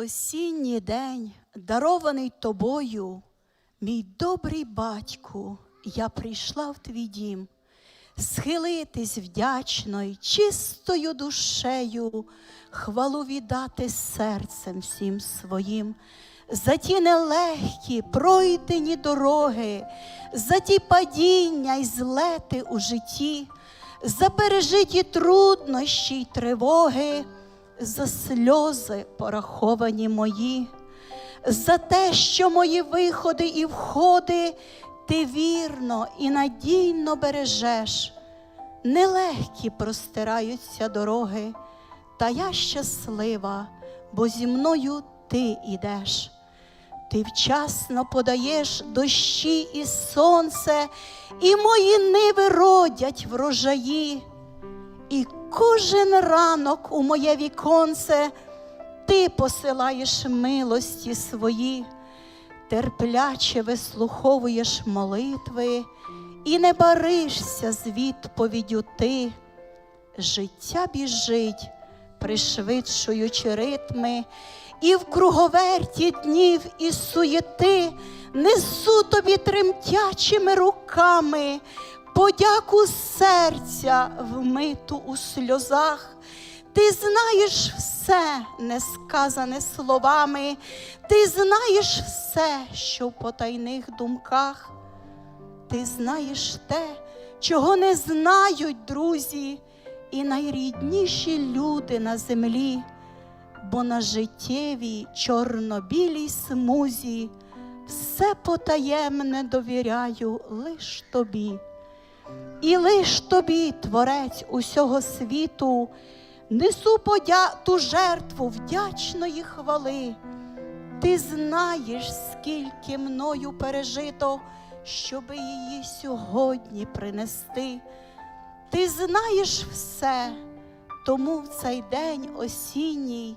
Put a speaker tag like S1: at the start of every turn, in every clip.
S1: осінній день, дарований тобою, мій добрий батьку, я прийшла в твій дім, схилитись вдячно й чистою душею, хвалу віддати серцем всім своїм, за ті нелегкі пройдені дороги, за ті падіння й злети у житті, за пережиті труднощі й тривоги за сльози пораховані мої, за те, що мої виходи і входи ти вірно і надійно бережеш. Нелегкі простираються дороги, та я щаслива, бо зі мною ти ідеш. Ти вчасно подаєш дощі і сонце, і мої ниви родять врожаї. І кожен ранок у моє віконце ти посилаєш милості свої, терпляче вислуховуєш молитви і не баришся з відповіддю ти. Життя біжить, пришвидшуючи ритми, і в круговерті днів і суєти несу тобі тремтячими руками подяку серця вмиту у сльозах. Ти знаєш все, не сказане словами, ти знаєш все, що в потайних думках. Ти знаєш те, чого не знають друзі, і найрідніші люди на землі, бо на життєвій чорно-білій смузі все потаємне довіряю лиш тобі. І лиш тобі, творець усього світу, несу подя ту жертву вдячної хвали. Ти знаєш, скільки мною пережито, щоби її сьогодні принести. Ти знаєш все, тому в цей день осінній,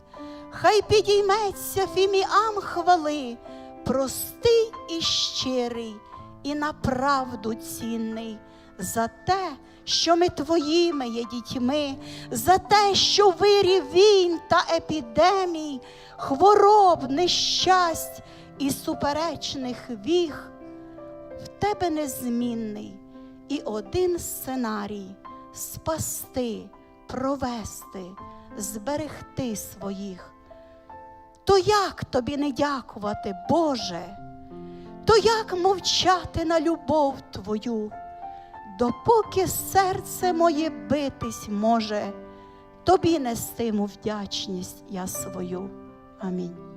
S1: хай підійметься фіміам хвали, простий і щирий, і на правду цінний за те, що ми твоїми є дітьми, за те, що вирі війн та епідемій, хвороб, нещасть і суперечних віг, в тебе незмінний і один сценарій спасти, провести, зберегти своїх. То як тобі не дякувати, Боже? То як мовчати на любов Твою? Допоки серце моє битись може, тобі нестиму вдячність я свою. Амінь.